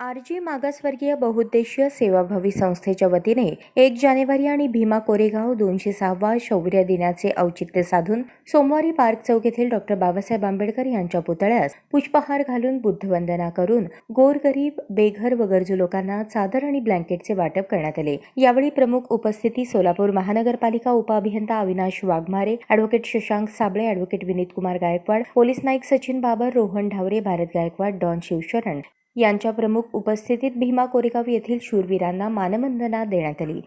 RG मागासवर्गीय बहुउद्देशीय सेवाभावी संस्थेच्या वतीने एक जानेवारी आणि भीमा कोरेगाव दोनशे सहावा शौर्य दिनाचे औचित्य साधून सोमवारी पार्क चौक येथील डॉक्टर बाबासाहेब आंबेडकर यांच्या पुतळ्यास पुष्पहार घालून बुद्धवंदना करून गोरगरीब बेघर व गरजू लोकांना चादर आणि ब्लँकेटचे वाटप करण्यात आले. यावेळी प्रमुख उपस्थिती सोलापूर महानगरपालिका उपअभियंता Avinash Waghmare advocate Shashank Sable advocate Vineet Kumar Gaikwad police Naik Sachin Babar Rohan Dhaware Bharat Gaikwad Don Shivsharan यांच्या प्रमुख उपस्थितीत भीमा कोरेगाव येथील शूरवीरांना मानवंदना देण्यात आली.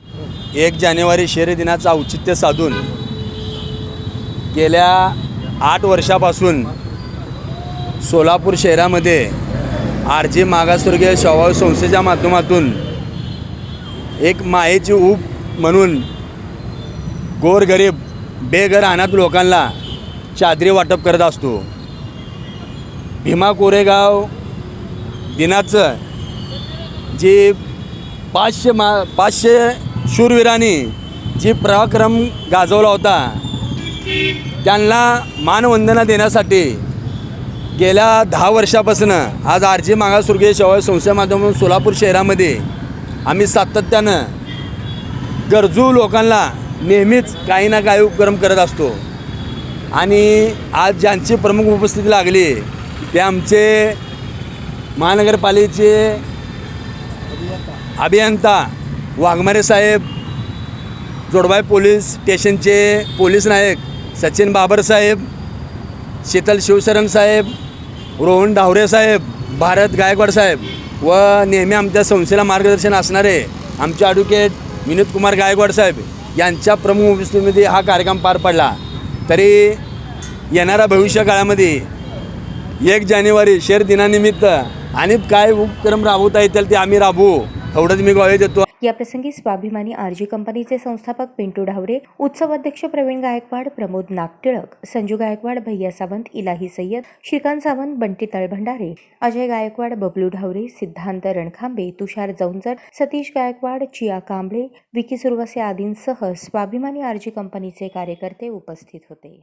एक जानेवारी शहरी दिनाचं औचित्य साधून गेल्या आठ वर्षापासून सोलापूर शहरामध्ये आर जी मागासवर्गीय स्वभाव संस्थेच्या माध्यमातून एक मायेची ऊब म्हणून गोरगरीब बेघर अनाथ लोकांना चादरी वाटप करत असतो. भीमा कोरेगाव दिनाचं जी पाचशे मा पाचशे शूरवीरांनी जी पराक्रम गाजवला होता त्यांना मानवंदना देण्यासाठी गेल्या दहा वर्षापासून आज आर जी मागासवर्गीय सेवा संस्थेच्या माध्यमातून सोलापूर शहरामध्ये आम्ही सातत्यानं गरजू लोकांना नेहमीच काही ना काही उपक्रम करत असतो. आणि आज ज्यांची प्रमुख उपस्थिती लागली ते आमचे महानगरपालिकेचे अभियंता वाघमारे साहेब जोडबाई पोलीस स्टेशनचे पोलीस नायक सचिन बाबर साहेब शीतल शिवशरण साहेब रोहन डावरे साहेब भारत गायकवाड साहेब व नेहमी आमच्या संस्थेला मार्गदर्शन असणारे आमचे ॲडव्होकेट विनोद कुमार गायकवाड साहेब यांच्या प्रमुख उपस्थितीमध्ये हा कार्यक्रम पार पडला. तरी येणाऱ्या भविष्य काळामध्ये एक जानेवारी शेर दिनानिमित्त आणि काय उपक्रम राबवता येतील ते आम्ही राबवू. एवढंच मी ग्वाही देतो. याप्रसंगी स्वाभिमानी आरजी कंपनीचे संस्थापक पिंटू ढावरे उत्सव अध्यक्ष प्रवीण गायकवाड प्रमोद नागटिळक संजू गायकवाड भैया सावंत इलाही सय्यद श्रीकांत सावंत बंटी तळभंडारे अजय गायकवाड बबलू ढावरे सिद्धांत रणखांबे तुषार जौंजर सतीश गायकवाड चिया कांबळे विकी सुरवसे आदींसह स्वाभिमानी आरजी कंपनीचे कार्यकर्ते उपस्थित होते.